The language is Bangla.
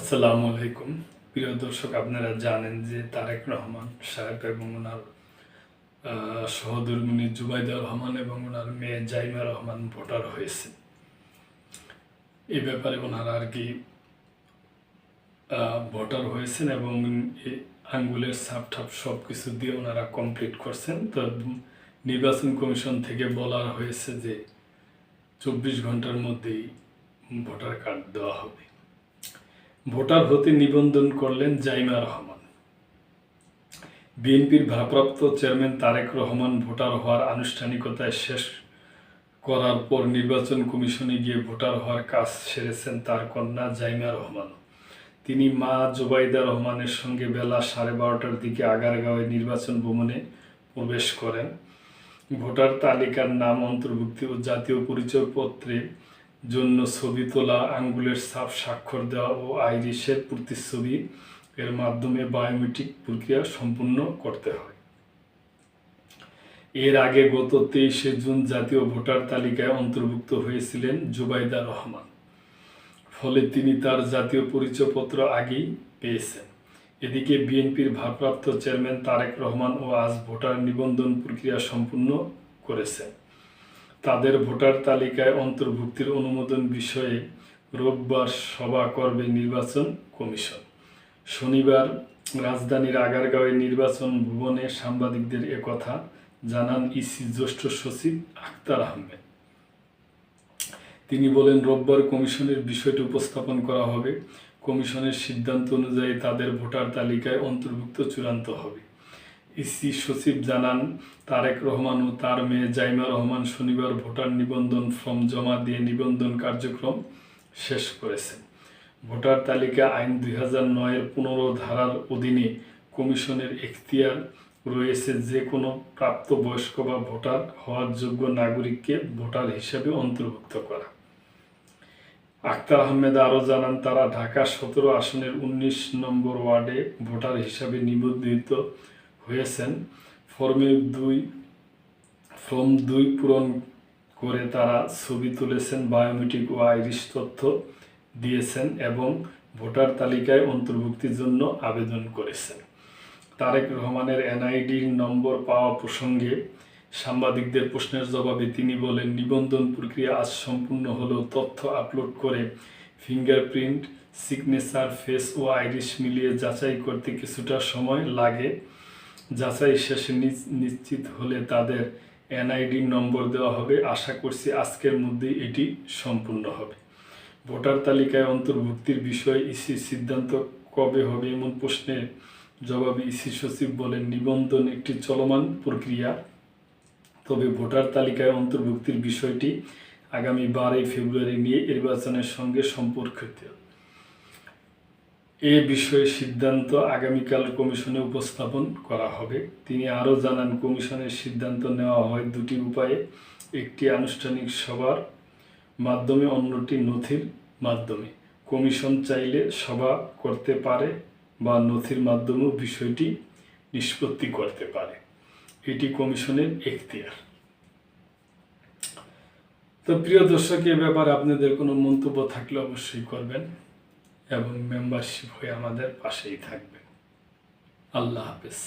আসসালামু আলাইকুম। প্রিয় দর্শক, আপনারা জানেন যে তারেক রহমান, সাহেব এবং ওনার সহধর্মিনী জুবাইদা রহমান এবং ওনার মেয়ে জাইমা রহমান ভোটার হয়েছে। এই ব্যাপারে ওনারা আর কি ভোটার হয়েছেন এবং আঙ্গুলের ছাপ ঠাপ সব কিছু দিয়ে ওনারা কমপ্লিট করছেন। তো নির্বাচন কমিশন থেকে বলা হয়েছে যে চব্বিশ ঘণ্টার মধ্যেই ভোটার কার্ড দেওয়া হবে। ভোটার হতে নিবন্ধন করলেন জাইমা রহমান। বিএনপির ভারপ্রাপ্ত চেয়ারম্যান তারেক রহমান ভোটার হওয়ার আনুষ্ঠানিকতায় শেষ করার পর নির্বাচন কমিশনে গিয়ে ভোটার হওয়ার কাজ সেরেছেন তার কন্যা জাইমা রহমান। তিনি মা জুবাইদা রহমানের সঙ্গে বেলা সাড়ে বারোটার দিকে আগারগাঁওয়ে নির্বাচন ভবনে প্রবেশ করেন। ভোটার তালিকার নাম অন্তর্ভুক্তি ও জাতীয় পরিচয়পত্রে জন্য ছবি তোলা, আঙ্গুলের ছাপ স্বাক্ষর দেওয়া ও আইরিশের প্রতিচ্ছবি এর মাধ্যমে বায়োমেট্রিক প্রক্রিয়া সম্পূর্ণ করতে হয়। এর আগে গত তেইশে জুন জাতীয় ভোটার তালিকায় অন্তর্ভুক্ত হয়েছিলেন জুবাইদা রহমান। ফলে তিনি তার জাতীয় পরিচয়পত্র আগেই পেয়েছেন। এদিকে বিএনপির ভারপ্রাপ্ত চেয়ারম্যান তারেক রহমান ও আজ ভোটার নিবন্ধন প্রক্রিয়া সম্পূর্ণ করেছেন। তাদের ভোটার তালিকায় অন্তর্ভুক্তির অনুমোদন বিষয়ে রোববার সভা করবে নির্বাচন কমিশন। শনিবার রাজধানীর আগারগাঁওয়ে নির্বাচন ভবনে সাংবাদিকদের একথা জানান ইসি জ্যেষ্ঠ সচিব আখতার আহমেদ। তিনি বলেন, রোববার কমিশনের বিষয়টি উপস্থাপন করা হবে। কমিশনের সিদ্ধান্ত অনুযায়ী তাদের ভোটার তালিকায় অন্তর্ভুক্ত চূড়ান্ত হবে। ইসি সচিব জানান, তারেক রহমান ও তার মেয়ে জাইমা রহমান শনিবার ভোটার নিবন্ধন ফর্ম জমা দিয়ে নিবন্ধন কার্যক্রম শেষ করেছেন ভোটার তালিকা আইন দুই হাজার নয়ের পনেরো ধারার অধীনে কমিশনের এখতিয়ার রয়েছে যে কোনো প্রাপ্তবয়স্ক বা ভোটার হওয়ার যোগ্য নাগরিককে ভোটার হিসেবে অন্তর্ভুক্ত করা। আক্তার আহমেদ আরও জানান, তারা ঢাকা সতেরো আসনের উনিশ নম্বর ওয়ার্ডে ভোটার হিসাবে নিবন্ধিত হয়েছেন। ফর্মে দুই, ফর্ম দুই পূরণ করে তারা ছবি তুলেছেন, বায়োমেট্রিক ও আইরিশ তথ্য দিয়েছেন এবং ভোটার তালিকায় অন্তর্ভুক্তির জন্য আবেদন করেছেন। তারেক রহমানের এনআইডির নম্বর পাওয়া প্রসঙ্গে সাংবাদিকদের প্রশ্নের জবাবে তিনি বলেন, নিবন্ধন প্রক্রিয়া আজ সম্পূর্ণ হলেও তথ্য আপলোড করে ফিঙ্গারপ্রিন্ট, সিগনেচার, ফেস ও আইরিশ মিলিয়ে যাচাই করতে কিছুটা সময় লাগে। যাচাই শেষে নিশ্চিত হলে তাদের এনআইডি নম্বর দেওয়া হবে। আশা করছি আজকের মধ্যেই এটি সম্পূর্ণ হবে। ভোটার তালিকায় অন্তর্ভুক্তির বিষয়ে ইসি সিদ্ধান্ত কবে হবে এমন প্রশ্নের জবাবে ইসি সচিব বলেন, নিবন্ধন একটি চলমান প্রক্রিয়া। তবে ভোটার তালিকায় অন্তর্ভুক্তির বিষয়টি আগামী বারোই ফেব্রুয়ারি নিয়ে নির্বাচনের সঙ্গে সম্পর্কিত। এ বিষয়ে সিদ্ধান্ত আগামীকাল কমিশনে উপস্থাপন করা হবে। তিনি আরও জানান, কমিশনের সিদ্ধান্ত নেওয়া হয় দুটি উপায়ে। একটি আনুষ্ঠানিক সভার মাধ্যমে, অন্যটি নথির মাধ্যমে। কমিশন চাইলে সভা করতে পারে বা নথির মাধ্যমেও বিষয়টি নিষ্পত্তি করতে পারে। এটি কমিশনের এখতিয়ার। তো প্রিয় দর্শক, এ ব্যাপারে আপনাদের কোনো মন্তব্য থাকলে অবশ্যই করবেন। এবং মেম্বারশিপ হয়ে আমাদের পাশেই থাকবেন। আল্লাহ হাফেজ।